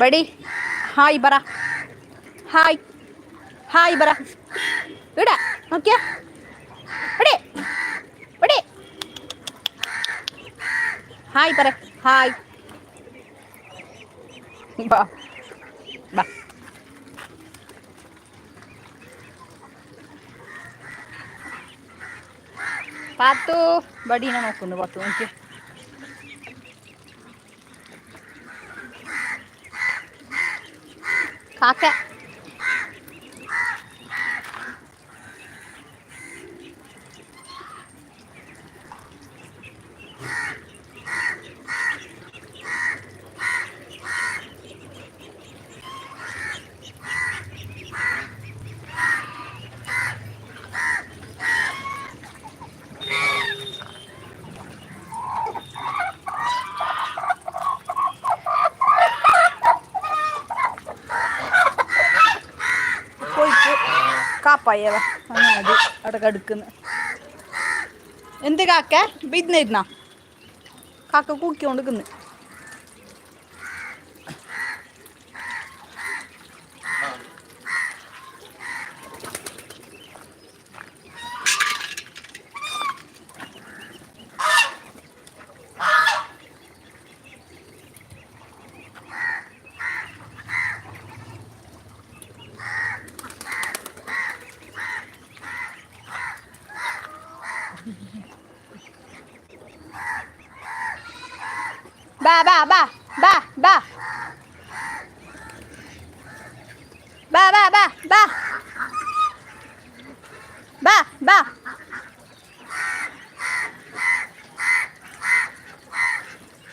Buddy hi പറ hi hi പറ ഇട. നോക്കിയ. ഹായ് പറ ഹായ് ബാ പാത്തു. ബടീനെ നോക്കുന്നു പാത്തു. നോക്കി 大概。പയ്യവ അങ്ങനെ അത് അവിടെ കടുക്കുന്നു. എന്ത് കാക്ക? ഇപ്പം ഇരുന്നിരുന്നാ കാക്ക കൂക്കിക്കൊണ്ട് നിൽക്കുന്നു ബാ ബാ ബാ ബാ ബാ ബാ ബാ ബാ ബാ ബാ ബാ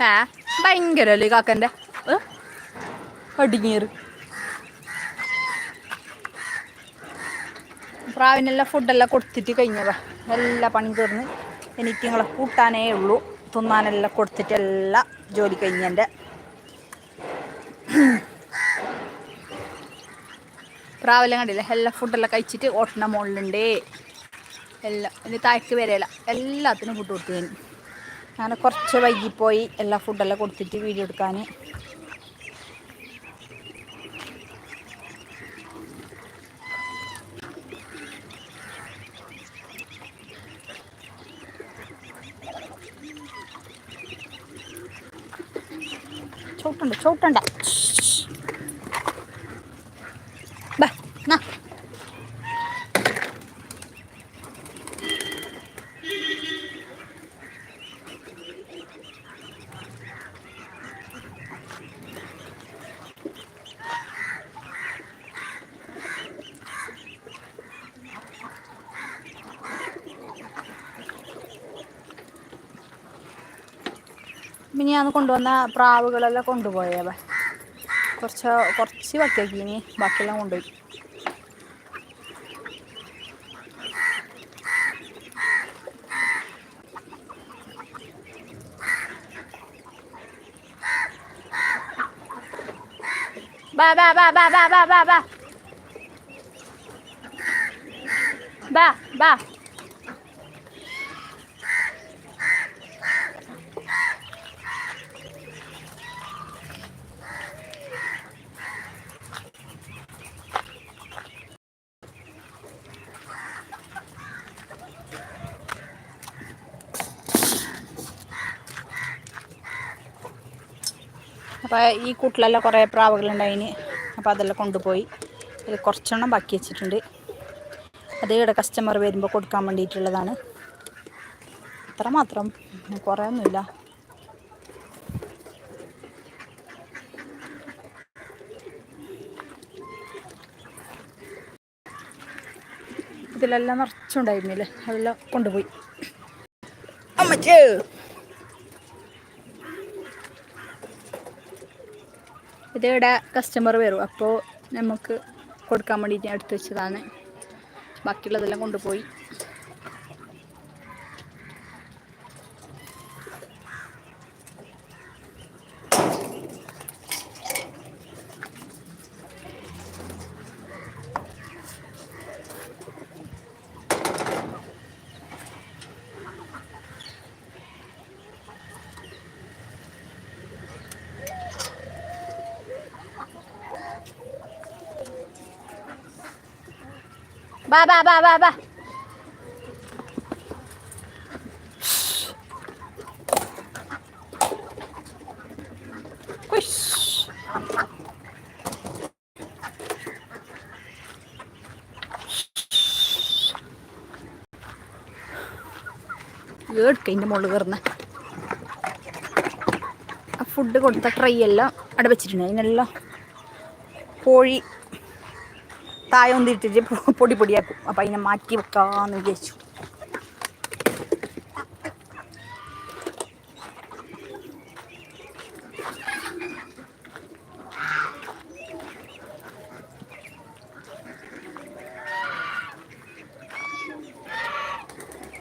ആ ഭയങ്കരല്ലേ കാക്കന്റെ. ഒടുങ്ങിയത് പ്രാവിനെല്ലാം ഫുഡെല്ലാം കൊടുത്തിട്ട് കഴിഞ്ഞതാ. എല്ലാ പണി തീർന്ന്. എനിക്ക് നിങ്ങളെ കൂട്ടാനേ ഉള്ളൂ. തിന്നാനെല്ലാം കൊടുത്തിട്ട് എല്ലാ ജോലി കഴിഞ്ഞെന്റെ പ്രാവെല്ലാം കണ്ടില്ല? എല്ലാ ഫുഡെല്ലാം കഴിച്ചിട്ട് ഓട്ടണ മുകളിലുണ്ട് എല്ലാം ഇനി താഴേക്ക് വരെയല്ല എല്ലാത്തിനും ഫുഡ് കൊടുത്തു ഞാൻ. ഞാൻ കുറച്ച് വൈകിപ്പോയി. എല്ലാ ഫുഡെല്ലാം കൊടുത്തിട്ട് വീഡിയോ എടുക്കാൻ. ചവിട്ടണ്ട ചവിട്ടണ്ട ഞാൻ കൊണ്ടുവന്ന പ്രാവുകളെല്ലാം കൊണ്ടുപോയവ. കുറച്ച് കുറച്ച് വക്കിയാക്കി ഇനി ബാക്കിയെല്ലാം കൊണ്ടുപോയി. ബാ ബാ ബാ ബാ ബാ ബാ ബാ ബാ. ബാ ബാ. അപ്പോൾ ഈ കൂട്ടിലെല്ലാം കുറേ പ്രാവുകളുണ്ടായിന് അപ്പോൾ അതെല്ലാം കൊണ്ടുപോയി. ഇത് കുറച്ചെണ്ണം ബാക്കി വെച്ചിട്ടുണ്ട്. അത് ഇവിടെ കസ്റ്റമർ വരുമ്പോൾ കൊടുക്കാൻ വേണ്ടിയിട്ടുള്ളതാണ്. അത്ര മാത്രം. കുറേ ഒന്നുമില്ല. ഇതിലെല്ലാം നിറച്ചുണ്ടായിരുന്നില്ലേ? അതെല്ലാം കൊണ്ടുപോയി. അമ്മച്ചേ! ഇതിവിടെ കസ്റ്റമർ വരും. അപ്പോൾ നമുക്ക് കൊടുക്കാൻ വേണ്ടിയിട്ട് എടുത്ത് വെച്ചതാണ്. ബാക്കിയുള്ളതെല്ലാം കൊണ്ടുപോയി. വാ വാ വാ വാ വാ. എടുക്കുക ഇതിന്റെ മുകളിൽ കയറുന്ന ഫുഡ് കൊടുത്ത ട്രൈ എല്ലാം അവിടെ വെച്ചിട്ടുണ്ട്. അതിനെല്ലാം കോഴി ഒന്നിട്ടിട്ട് പൊ- പൊടി പൊടിയാക്കും. അപ്പം അതിനെ മാറ്റി വെക്കാമെന്ന് വിചാരിച്ചു.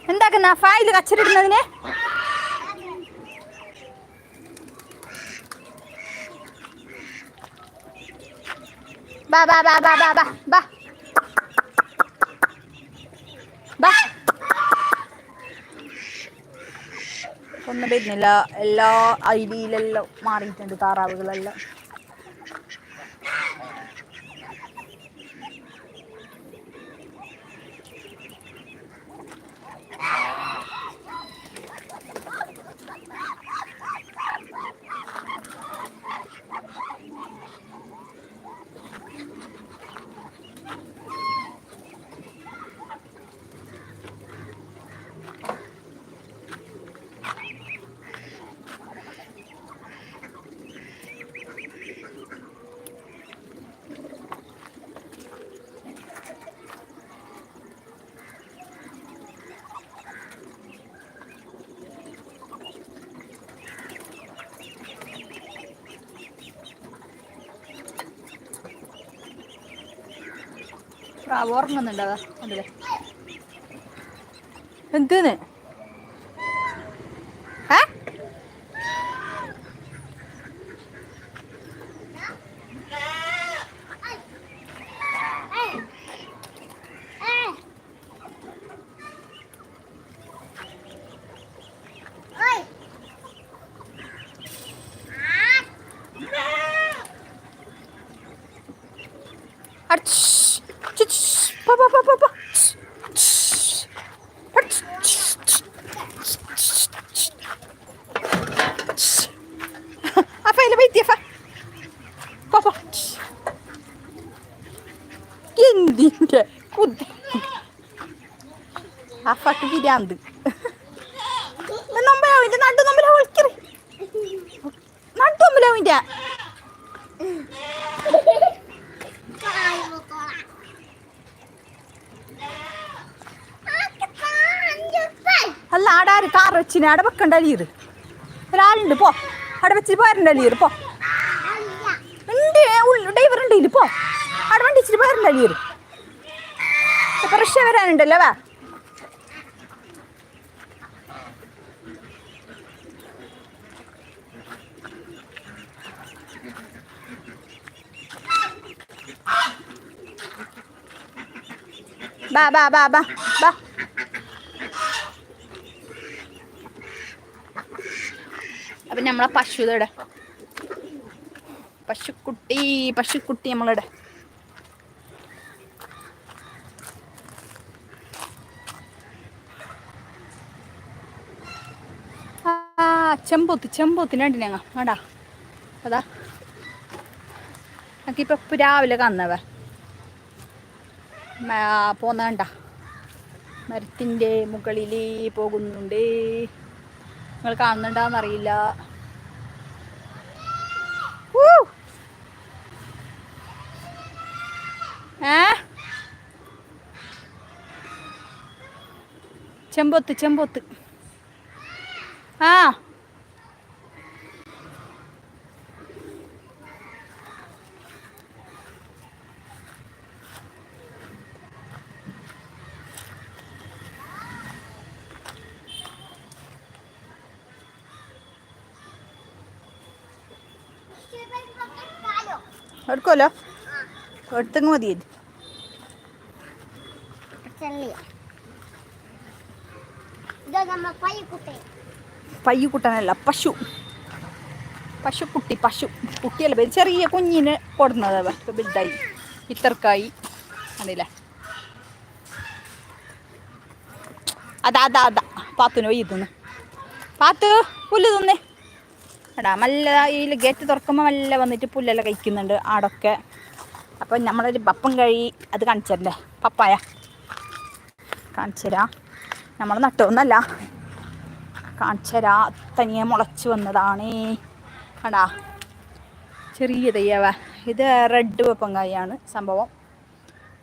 എന്താക്കുന്ന ഫയൽ കച്ചറിടുന്നതിനെ ബാ ബാ ബാ ബാ ബാ ബാ ബാ ബാ ഒന്നും വരുന്നില്ല. എല്ലാ ഐഡിയിലെല്ലാം മാറിയിട്ടുണ്ട് താറാവുകളെല്ലാം. ഓർമ്മ ഉറങ്ങുന്നുണ്ടോ അതിൽ എന്തിന് എന്തിന്റെ കുതി അഫക്ക് പിരാന്ത് നൊമ്പലാവിന്റെ നടു നൊമ്പല വിളിക്കറി. നടു നൊമ്പലാവിന്റെ അല്ല ആടാര് കാർ വെച്ചിന്. ആടെ വെക്കണ്ട അലിയത് ഒരാളുണ്ട്. പോ. അവിടെ വെച്ചിട്ട് പോരണ്ട അലിയത് പോ. ഉണ്ട്. ഡ്രൈവർ ഉണ്ട് ഇതിൽ പോ. അവിടെ വണ്ടി വെച്ചിട്ട് പോരണ്ട അലിയർ അക്ഷയ വരാനുണ്ടല്ലോ വാ. ba ba ba ba അപ്പൊ നമ്മളെ പശു ഇതോടെ പശുക്കുട്ടി പശുക്കുട്ടി നമ്മളിടെ ചെമ്പോത്ത് ചെമ്പോത്തിന് കണ്ടി അടാ ആടാ അതാ ഇപ്പൊ രാവിലെ കന്നവ. പോന്ന കണ്ട. മരത്തിന്റെ മുകളിൽ പോകുന്നുണ്ട്. നിങ്ങൾ കാണുന്നുണ്ടാന്നറിയില്ല. ഏ? ചെമ്പൊത്ത് ചെമ്പൊത്ത്. ആ. എടുക്കുമല്ലോ? എടുത്തങ്ങ് മതി. ഇതാ നമ്മ പയ്യക്കുട്ടി പയ്യു കുട്ടനല്ല പശു. പശുക്കുട്ടി പശു. കുട്ടിയല്ല ചെറിയ കുഞ്ഞിന് കൊടുന്നത് ഇപ്പം വലുതായി. ഇത്രക്കായി. അതില്ലേ അതാ അതാ അതാ. പാത്തുന് പാത്തു പാത്ത് പുല്ല് തിന്നേ. എടാ നല്ല ഈ ഗേറ്റ് തുറക്കുമ്പോൾ നല്ല വന്നിട്ട് പുല്ലെല്ലാം കഴിക്കുന്നുണ്ട് ആടൊക്കെ. അപ്പം നമ്മളൊരു പപ്പം കഴി അത് കാണിച്ചല്ലേ പപ്പായ. കാണിച്ചരാ. നമ്മൾ നട്ടൊന്നല്ല കാണിച്ചരാ. തനിയെ മുളച്ച് വന്നതാണ്. കണ്ടാ ചെറിയ തയ്യവ. ഇത് റെഡ് വെപ്പങ്കായാണ് സംഭവം.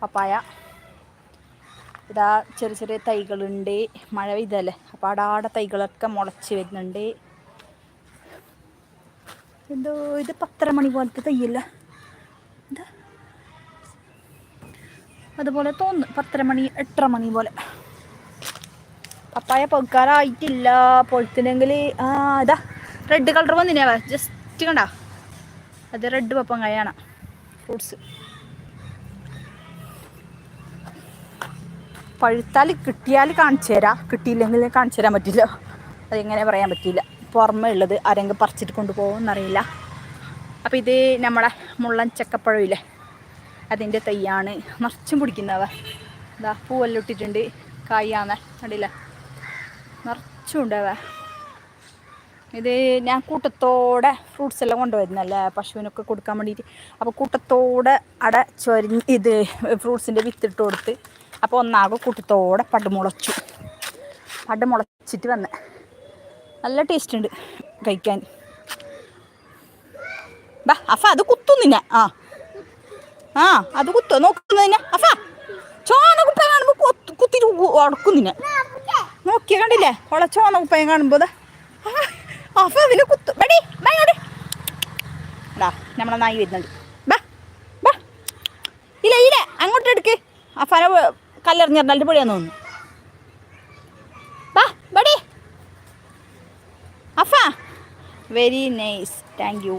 പപ്പായ. ഇതാ ചെറിയ ചെറിയ തൈകളുണ്ട്. മഴ പെയ്തല്ലേ? അപ്പോൾ ആടാടെ തൈകളൊക്കെ മുളച്ച് വരുന്നുണ്ട്. എന്തോ ഇത് പത്തര മണി പോലത്തെ തയ്യല്ല അതുപോലെ തോന്നുന്നു പത്തര മണി എട്ടര മണി പോലെ. പപ്പായ പൊക്കാറായിട്ടില്ല. പൊഴുത്തിനെങ്കിൽ ആ ഇതാ റെഡ് കളർ വന്നിനാ ജസ്റ്റ് കണ്ട? അത് റെഡ് പപ്പങ്ങയാണ്. ഫ്രൂട്ട്സ് പഴുത്താൽ കിട്ടിയാൽ കാണിച്ചു തരാം കിട്ടിയില്ലെങ്കിൽ കാണിച്ചു തരാൻ പറ്റില്ല. അതെങ്ങനെ പറയാൻ പറ്റില്ല പുറമേ ഉള്ളത് ആരെങ്കിലും പറിച്ചിട്ട് കൊണ്ടുപോകുമെന്നറിയില്ല. അപ്പോൾ ഇത് നമ്മളെ മുള്ളൻ ചക്കപ്പഴമില്ലേ അതിന്റെ തൈയാണ്. നിറച്ചും പിടിക്കുന്നവ. ഇതാ പൂവെല്ലാം ഇട്ടിട്ടുണ്ട്. കായാന്ന് കണ്ടില്ല? നിറച്ചും ഉണ്ടാവ. ഇത് ഞാൻ കൂട്ടത്തോടെ ഫ്രൂട്ട്സ് എല്ലാം കൊണ്ടുവരുന്നല്ലേ പശുവിനൊക്കെ കൊടുക്കാൻ വേണ്ടിയിട്ട്. അപ്പോൾ കൂട്ടത്തോടെ അട ചൊരിഞ്ഞ് ഇത് ഫ്രൂട്ട്സിന്റെ വിത്തിട്ട് കൊടുത്ത് അപ്പോൾ ഒന്നാകെ കൂട്ടത്തോടെ പടുമുളച്ചു പടുമുളച്ചിട്ട് വന്ന്. നല്ല ടേസ്റ്റ് ഉണ്ട് കഴിക്കാൻ. ബാ അഫ അത് കുത്തും ആ. ആ അത് കുത്തോ. നോക്കുന്നതിനെ അഫ ചോന കുപ്പയം കാണുമ്പോൾ കുത്തിട്ട് ഉടക്കും നോക്കിയ കണ്ടില്ലേ? ഓളെ ചോന കുപ്പയം കാണുമ്പോൾ അഫ അതിനെ കുത്തു. ബടി ബാങ്ങോട്ട് ഡാ നമ്മളെ നായി വരുന്നുണ്ട്. ബാ ബാ. ഇല്ല ഇല്ല അങ്ങോട്ട് എടുക്ക്. അഫാനെ കല്ലെറിഞ്ഞിരുന്നാലിട്ട് പൊടിയാന്ന് തോന്നുന്നു ബാ ബടി അഫ വെരി നൈസ് താങ്ക് യു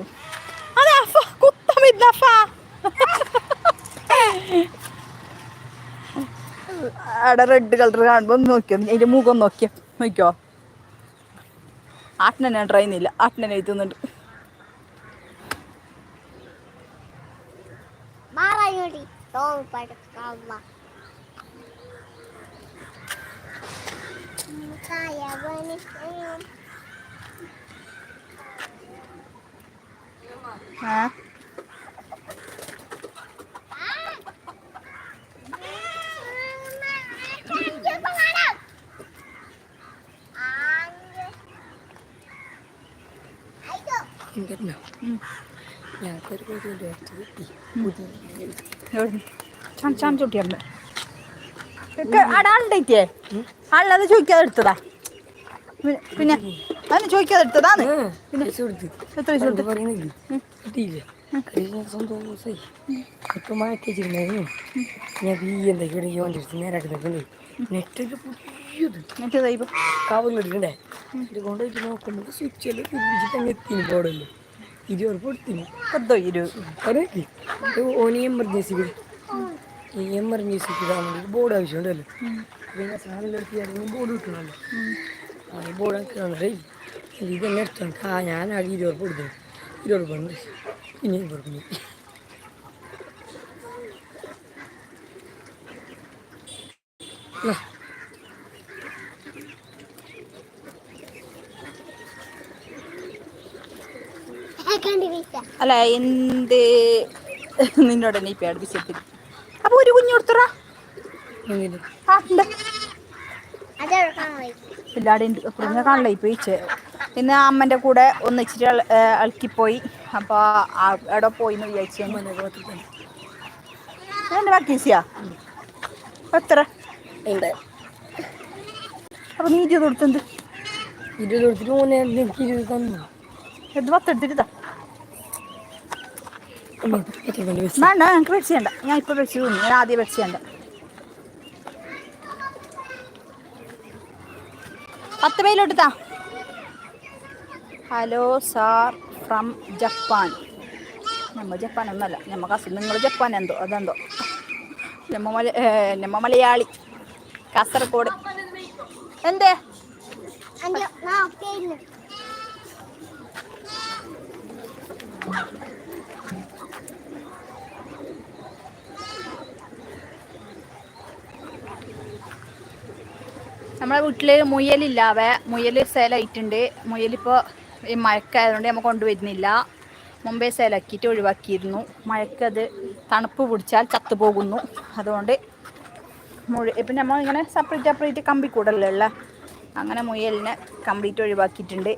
അവിടെ റെഡ് കളർ കാണുമ്പോൾ നോക്കിയോ? അതിന്റെ മുഖം നോക്കിയോ? നോക്കിയോ? ആട്ടിനെ ട്രൈ ചെയ്യുന്നില്ല. ആട്ടിനെ എഴുതുന്നുണ്ട് അടാളുണ്ടേ ആളത് ചോദിക്കാതെ എടുത്തതാ പിന്നെ അതിന് ചോദിക്കാതെ എടുത്തതാണ് പിന്നെ എത്ര കിട്ടിയില്ല. ഇപ്പം മാറ്റി ഞാൻ ഈ എന്തൊക്കെയാണ് ഈ വണ്ടി എടുത്ത് നേരെ കിടക്കുന്നത് നെറ്റൊക്കെ പുതിയത് എന്നിട്ട് ഇതാ കൊണ്ടുപോയിട്ട് നോക്കുമ്പോൾ സ്വിച്ച് എല്ലാം തിരിച്ചിട്ട് അങ്ങ് എത്തിന് ബോർഡല്ലോ ഇരുപത് കൊടുത്തിന്. പത്തോ ഇരു അറിയില്ലേ ഓന് എമർജൻസി ഈ എമർജൻസിക്ക് ഇടാൻ വേണ്ടി ബോർഡ് ആവശ്യമുണ്ടല്ലോ. പിന്നെ സാധനം എടുത്ത് ബോർഡ് കിട്ടണമല്ലോ ആ ബോർഡ് കിട്ടണേ ഇത് തന്നെ എടുത്തോണ്ട് ആ ഞാൻ ആ ഇരുപത് കൊടുത്തു ഇരുപത് പണ്ട് പിന്നെ കൊടുക്കുന്നു കണ്ടിരിക്ക അല്ല എന്ത്? നിന്നോട് തന്നെ ഇപ്പം അടുപ്പിച്ചെത്തി അപ്പൊ ഒരു കുഞ്ഞു കൊടുത്തറാ എല്ലാടെ കുഞ്ഞ കാണില്ല ഇപ്പൊ ഇച്ച് ഇന്ന് അമ്മന്റെ കൂടെ ഒന്നിച്ചിട്ട് അളക്കിപ്പോയി അപ്പൊ എവിടെ അപ്പോൾ അവിടെ പോയി എന്ന് വിചാരിച്ചു എത്ര? അപ്പൊ നീ ഇത് കൊടുത്തെന്ത് ഇരുപത് കൊടുത്തിട്ട് മോനെ എനിക്ക് ഇരുപത് തന്നു. എന്ത് പത്തെടുത്തിട്ടാ അമ്മ എത്ര പണ്ട് വെച്ച് വേണ്ട ഞങ്ങൾക്ക് വെച്ച് ചെയ്യണ്ട ഞാൻ ഇപ്പോൾ വെച്ച് തോന്നി ഞാൻ ആദ്യം വെച്ച് ചെയ്യണ്ട പത്ത് താ ഹലോ സാർ ഫ്രം ജപ്പാൻ നമ്മൾ ജപ്പാൻ ഒന്നല്ല നമ്മ നിങ്ങൾ ജപ്പാൻ എന്തോ അതെന്തോ. നമ്മ മല നമ്മ മലയാളി കാസർഗോഡ്. എന്തേ? അഞ്ച് നാൽപ്പേഴ് നമ്മളെ വീട്ടിൽ മുയലില്ലാവേ മുയൽ സേലായിട്ടുണ്ട് മുയലിപ്പോൾ ഈ മഴക്കായതുകൊണ്ട് നമ്മൾ കൊണ്ടുവരുന്നില്ല. മുമ്പേ സേലാക്കിയിട്ട് ഒഴിവാക്കിയിരുന്നു. മഴക്കത് തണുപ്പ് പിടിച്ചാൽ ചത്തുപോകുന്നു അതുകൊണ്ട് മുഴ ഇപ്പം നമ്മൾ ഇങ്ങനെ സെപ്പറേറ്റ് സെപ്പറേറ്റ് കമ്പി കൂടല്ലേ ഉള്ള? അങ്ങനെ മുയലിനെ കംപ്ലീറ്റ് ഒഴിവാക്കിയിട്ടുണ്ട്.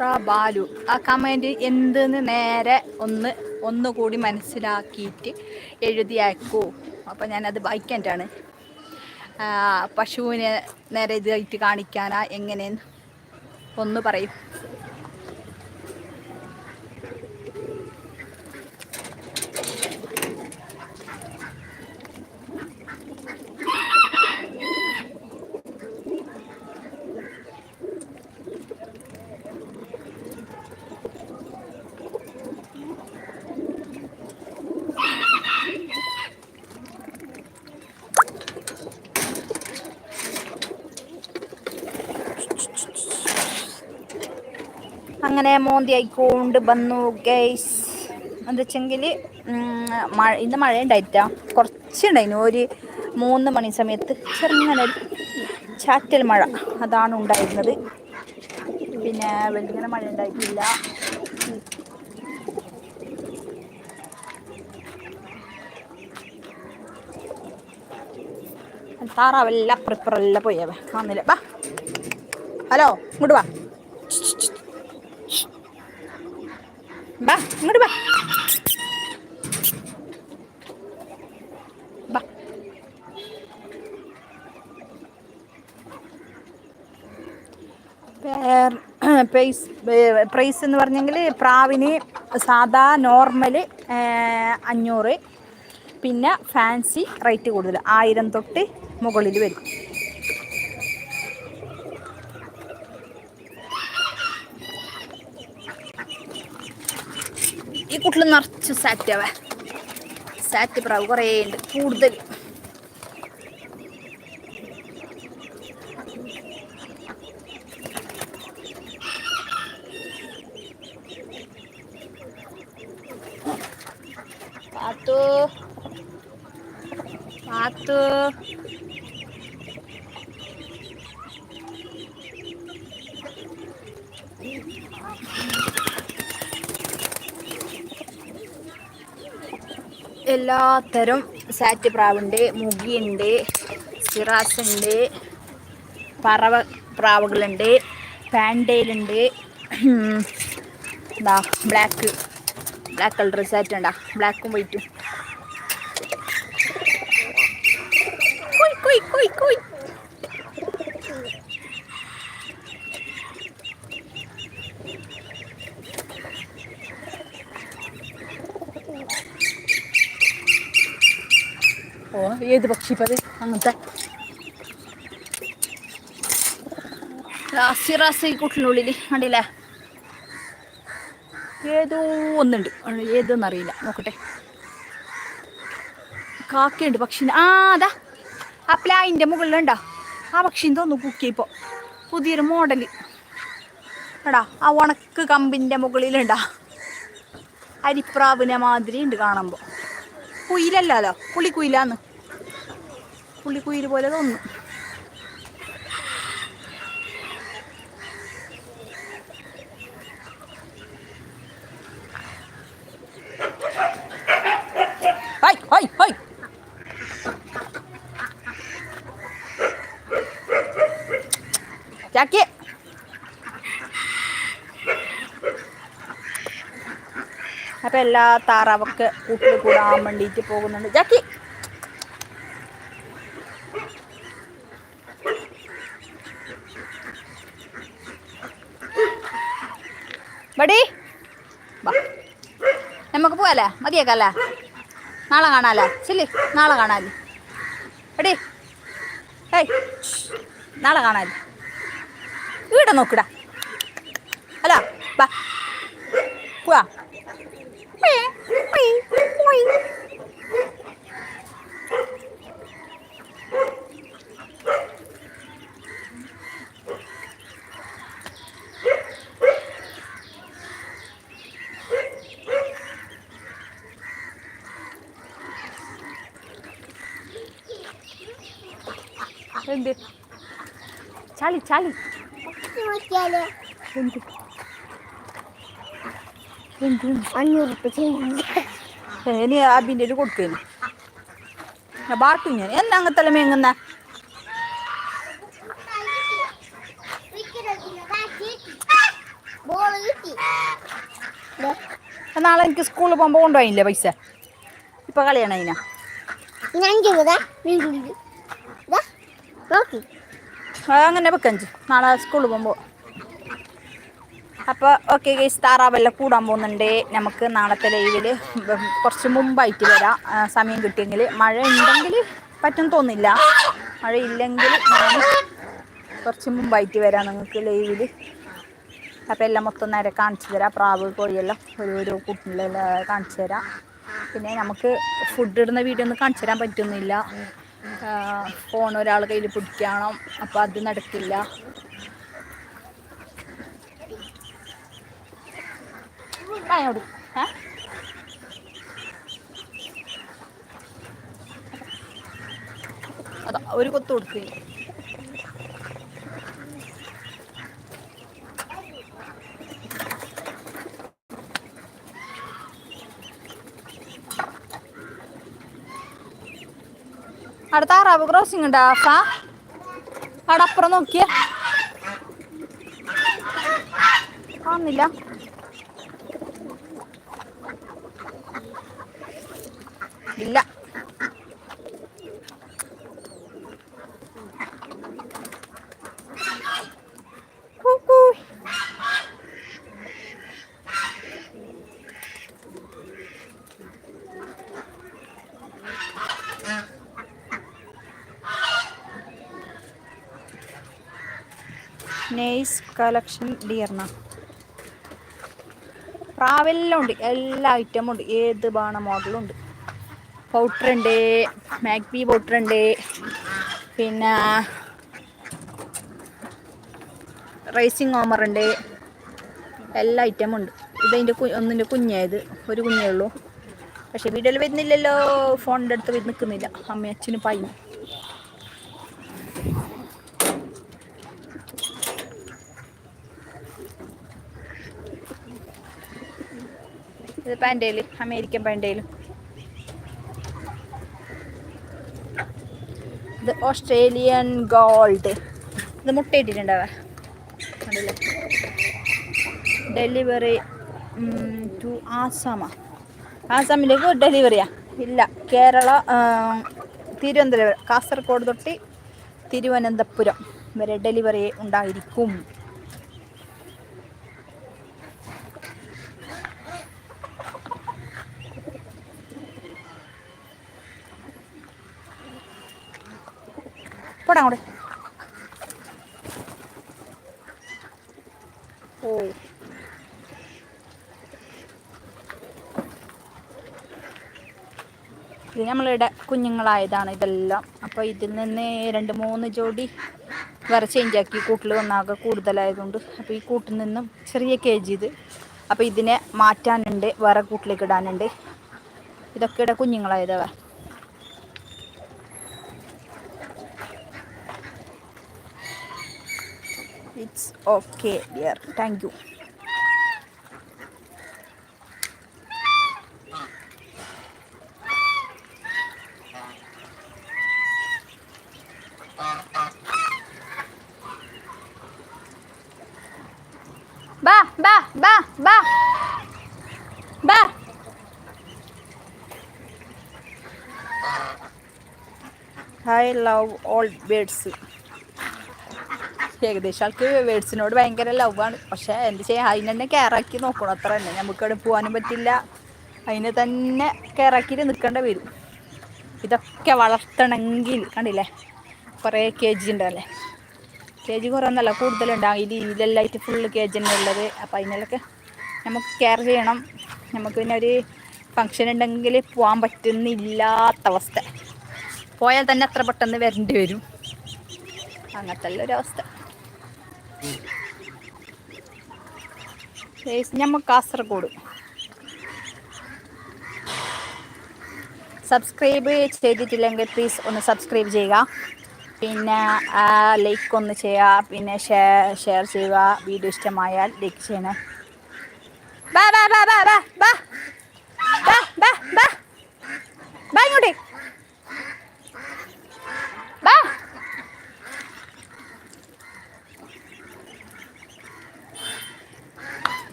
ചിത്ര ബാലു? ആ കമന്റ് എന്തെന്ന് നേരെ ഒന്ന് ഒന്നുകൂടി മനസ്സിലാക്കിയിട്ട് എഴുതി അയക്കൂ അപ്പോൾ ഞാനത് വായിക്കാനാണ് പശുവിനെ നേരെ ഇതായിട്ട് കാണിക്കാനാ എങ്ങനെയെന്ന്? ഒന്ന് പറയും. അങ്ങനെ മോന്തി ആയിക്കൊണ്ട് വന്നു ഗൈസ് എന്താ വെച്ചെങ്കിൽ മഴ ഇന്ന് മഴ ഉണ്ടായിട്ടാ കുറച്ചുണ്ടായിന്. ഒരു മൂന്ന് മണി സമയത്ത് ചെറുങ്ങനെ ചാറ്റൽ മഴ അതാണ് ഉണ്ടായിരുന്നത്. പിന്നെ വലിയ മഴ ഉണ്ടായിട്ടില്ല താറാവെല്ലാം പ്രിപ്പറെല്ലാം പോയവ വന്നില്ല. ബാ ഹലോ ഇങ്ങോട്ട് വാ ബാ ഇങ്ങോട്ട് വാ. പ്രൈസ് പ്രൈസ് എന്ന് പറഞ്ഞെങ്കിൽ പ്രാവിന് സാധാ നോർമൽ അഞ്ഞൂറ്. പിന്നെ ഫാൻസി റേറ്റ് കൂടുതൽ. ആയിരം തൊട്ട് മുകളിൽ വരും. കുട്ടിൽ നിറച്ച് സാറ്റാവേ സാറ്റ് പ്രാവ് കുറേ ഉണ്ട്. കൂടുതൽ പാത്തു പാത്തു എല്ലാത്തരം സാറ്റ് പ്രാവുണ്ട് മുഗിയുണ്ട് സിറാസ് ഉണ്ട് പറവ പ്രാവുകളുണ്ട് പാൻഡേലുണ്ട് എന്താ ബ്ലാക്ക് ബ്ലാക്ക് കളർ സാറ്റ് ഉണ്ടാ ബ്ലാക്കും വൈറ്റും കുയ് കുയ് കുയ് കുയ് ഓ ഏത് പക്ഷി ഇപ്പത് അങ്ങനത്തെ. റാസി റാസി കൂട്ടിനുള്ളിൽ കണ്ടില്ലേ? ഏതോ ഒന്നുണ്ട്. ഏതെന്നറിയില്ല നോക്കട്ടെ. കാക്കയുണ്ട് പക്ഷിന്. ആ അതാ. ആ പ്ലായിന്റെ മുകളിലുണ്ടോ ആ പക്ഷിന്ന് തോന്നുന്നു കുക്കിയപ്പോൾ പുതിയൊരു മോഡൽ എടാ ആ ഉണക്ക് കമ്പിന്റെ മുകളിലുണ്ടാ അരിപ്രാവിനെ മാതിരി ഉണ്ട് കാണുമ്പോൾ കുയിലല്ലോ പുള്ളിക്കുയിലാന്ന് പുള്ളിക്കുയിൽ പോലെ ചാക്കി അപ്പം എല്ലാ താറാവൊക്കെ കൂട്ടിൽ കൂടാൻ വേണ്ടിയിട്ട് പോകുന്നുണ്ട്. ജാക്കി ബടി വാ. നമുക്ക് പോവാലേ മതിയേക്കല്ലേ? നാളെ കാണാല്ലേ? ചില്ലി നാളെ കാണാല്ലേ എടി ഏയ് നാളെ കാണാൻ ഇവിടെ നോക്കിടാ. അല്ല ബാ പോവാ എന്ത് ചളി ഇനി അബിന്റെ ഒരു കൊടുക്കേന് ബാട്ടു ഞാൻ. എന്നാ അങ്ങനത്തെ മേങ്ങുന്ന? നാളെ എനിക്ക് സ്കൂളിൽ പോകുമ്പോൾ കൊണ്ടുപോയില്ലേ പൈസ? ഇപ്പൊ കളിയാണ് അതിനാ ഞാൻ നോക്കി. അങ്ങനെ വെക്കഞ്ച് നാളെ സ്കൂളിൽ പോകുമ്പോൾ അപ്പോൾ ഓക്കെ ഗേസ് താറാവെല്ലാം കൂടാൻ പോകുന്നുണ്ട്. നമുക്ക് നാളത്തെ ലൈവിൽ കുറച്ച് മുമ്പായിട്ട് വരാം. സമയം കിട്ടിയെങ്കിൽ മഴ ഉണ്ടെങ്കിൽ പറ്റും തോന്നില്ല. മഴ ഇല്ലെങ്കിൽ കുറച്ച് മുമ്പായിട്ട് വരാം നിങ്ങൾക്ക് ലൈവിൽ അപ്പോൾ എല്ലാം മൊത്തം നേരെ കാണിച്ചു തരാം. പ്രാവ് കോഴിയെല്ലാം ഒരു ഒരു കൂട്ടിലെല്ലാം കാണിച്ചു തരാം. പിന്നെ നമുക്ക് ഫുഡ് ഇടുന്ന വീഡിയോ ഒന്നും കാണിച്ചു തരാൻ പറ്റുന്നില്ല. ഫോൺ ഒരാൾ കയ്യിൽ പിടിക്കണം. അപ്പോൾ അത് നടക്കില്ല. ഒരു കൊത്തു കൊടുക്കുക അവിടെ താറാവ് ക്രോസിംഗ് ഉണ്ട് ആഫ. അവിടെ അപ്പുറം നോക്കിയ. കാണുന്നില്ല ഇല്ല കൂക്കൂ. നൈസ് കളക്ഷൻ ഡിയർണ പ്രാവെല്ലാം ഉണ്ട് എല്ലാ ഐറ്റമും ഉണ്ട്. ഏത് ബാണ മോഡലും ഉണ്ട്. പൗഡർ ഉണ്ട്. മാഗ്ബി ഉണ്ട്. പിന്നെ റൈസിങ് ഓമർ ഉണ്ട്. എല്ലാ ഐറ്റമും ഉണ്ട്. ഇതതിന്റെ കു ഒന്നിന്റെ കുഞ്ഞായത്. ഒരു കുഞ്ഞേ ഉള്ളൂ. പക്ഷേ വീഡിയോയിൽ വരുന്നില്ലല്ലോ. ഫോണിന്റെ അടുത്ത് നിൽക്കുന്നില്ല അമ്മ അച്ഛന് പാന്റേൽ അമേരിക്കൻ പാന്റേൽ ഇത് ഓസ്ട്രേലിയൻ ഗോൾഡ് ഇത് മുട്ടയിട്ടിട്ടുണ്ടാവേ കണ്ടില്ലേ? ഡെലിവറി ടു ആസാമ ആസാമിലേക്ക് ഡെലിവറിയാ ഇല്ല. കേരള തിരുവനന്തപുരം കാസർഗോഡ് തൊട്ട് തിരുവനന്തപുരം വരെ ഡെലിവറി ഉണ്ടായിരിക്കും. പോടാ അങ്ങോട്ട്. ഓ. ഇത് നമ്മളിവിടെ കുഞ്ഞുങ്ങളായതാണ് ഇതെല്ലാം. അപ്പോൾ ഇതിൽ നിന്ന് രണ്ട് മൂന്ന് ജോഡി വേറെ ചേഞ്ചാക്കി കൂട്ടിൽ വന്നാകെ കൂടുതലായതുകൊണ്ട്. അപ്പോൾ ഈ കൂട്ടിൽ നിന്നും ചെറിയ കെ ജി ഇത്. അപ്പോൾ ഇതിനെ മാറ്റാനുണ്ട് വേറെ കൂട്ടിലേക്ക് ഇടാനുണ്ട്. ഇതൊക്കെ ഇവിടെ it's okay dear thank you ബാ ബാ ബാ ബാ ബാ ഐ ലവ് ഓൾ ബേഡ്സ് ഏകദേശം ആൾക്ക് വേഡ്സിനോട് ഭയങ്കര ലവാണ്. പക്ഷെ എന്ത് ചെയ്യാം അതിനെ തന്നെ കെയറാക്കി നോക്കണം. അത്ര തന്നെ. നമുക്ക് അവിടെ പോകാനും പറ്റില്ല. അതിനെ തന്നെ കെയറാക്കിയിട്ട് നിൽക്കേണ്ട വരും. ഇതൊക്കെ വളർത്തണമെങ്കിൽ കണ്ടില്ലേ? കുറേ കെ ജി ഉണ്ടല്ലേ കെ ജി കുറേ ഒന്നല്ല കൂടുതലുണ്ടാകും ഇത് ഇതിലെല്ലായിട്ട് ഫുള്ള് കെ ജി തന്നെ ഉള്ളത്. അപ്പം അതിനൊക്കെ നമുക്ക് കെയർ ചെയ്യണം. നമുക്ക് പിന്നെ ഒരു ഫങ്ഷൻ ഉണ്ടെങ്കിൽ പോകാൻ പറ്റുന്നില്ലാത്ത അവസ്ഥ. പോയാൽ തന്നെ അത്ര പെട്ടെന്ന് വരേണ്ടി വരും. അങ്ങനത്തെ ഉള്ള നമ്മൾ കാസർഗോഡ്. സബ്സ്ക്രൈബ് ചെയ്തിട്ടില്ലെങ്കിൽ പ്ലീസ് ഒന്ന് സബ്സ്ക്രൈബ് ചെയ്യുക. പിന്നെ ലൈക്ക് ഒന്ന് ചെയ്യുക. പിന്നെ ഷെയർ ഷെയർ ചെയ്യുക. വീഡിയോ ഇഷ്ടമായാൽ ലൈക്ക് ചെയ്യണേ. ബാ ബാ ബാ ബാ ബാ ബാ. ബാ ബാ ബാ. ബാ ഇങ്ങോട്ട്. ബാ.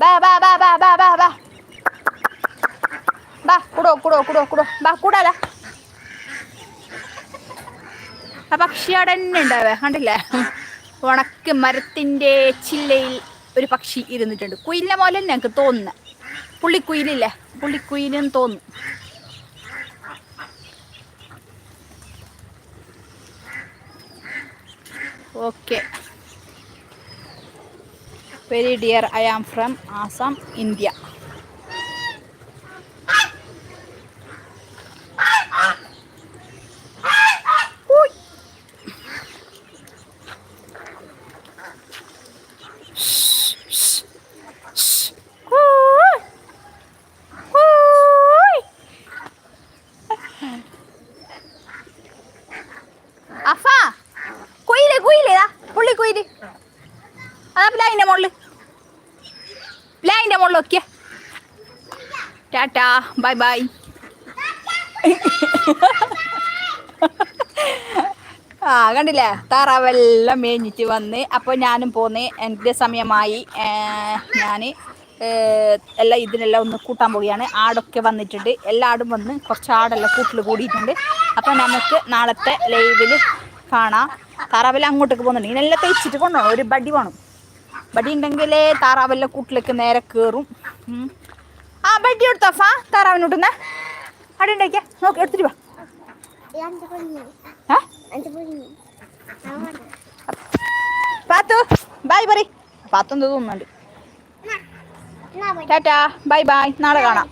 ബാ ബാ ബാ ബാ ബാ ബാ ബാ. ബാ കുടോ കുടോ കുടോ കുടോ. ബാ കൂടാല. ആ പക്ഷി അവിടെ തന്നെ ഉണ്ടാവേ കണ്ടില്ലേ? ഉണക്ക് മരത്തിന്റെ ചില്ലയിൽ ഒരു പക്ഷി ഇരുന്നിട്ടുണ്ട്. കുയിലിനെ പോലെ തന്നെ ഞങ്ങൾക്ക് തോന്നുന്നത് പുള്ളിക്കുയിലില്ലേ? പുള്ളിക്കുയിലെന്ന് തോന്നുന്നു. Okay. Very dear I am from Assam India അതാ മുകളിൽ ലൈന്റെ മുകളിൽ ടാറ്റാ ബൈ ബൈ. ആ കണ്ടില്ലേ? താറാവെല്ലാം മേഞ്ഞിട്ട് വന്ന് അപ്പോൾ ഞാനും പോന്ന്. എന്റെ സമയമായി. ഞാൻ എല്ലാം ഇതിനെല്ലാം ഒന്ന് കൂട്ടാൻ പോവുകയാണ്. ആടൊക്കെ വന്നിട്ടുണ്ട്. എല്ലാ ആടും വന്ന് കുറച്ച് ആടെല്ലാം കൂട്ടിൽ കൂടിയിട്ടുണ്ട്. അപ്പോൾ നമുക്ക് നാളത്തെ ലൈവിൽ കാണാം. താറാവെല്ലാം അങ്ങോട്ടേക്ക് പോകുന്നുണ്ട്. ഇതിനെല്ലാം തേച്ചിട്ട് കൊണ്ടുപോകണം. ഒരു ബടി വേണം. ബടി ഉണ്ടെങ്കിലേ താറാവല്ല കൂട്ടിലേക്ക് നേരെ കയറും. ആ ബഡി എടുത്തോ ഫാ താറാവിനോട്ടുന്നേ അവിടെ നോക്ക് നോക്കി എടുത്തിട്ട് വാ. പാത്തു ബൈ പറ പാത്തു എന്ത് തോന്നുന്നുണ്ട്. ടാറ്റാ ബൈ ബൈ നാളെ കാണാം.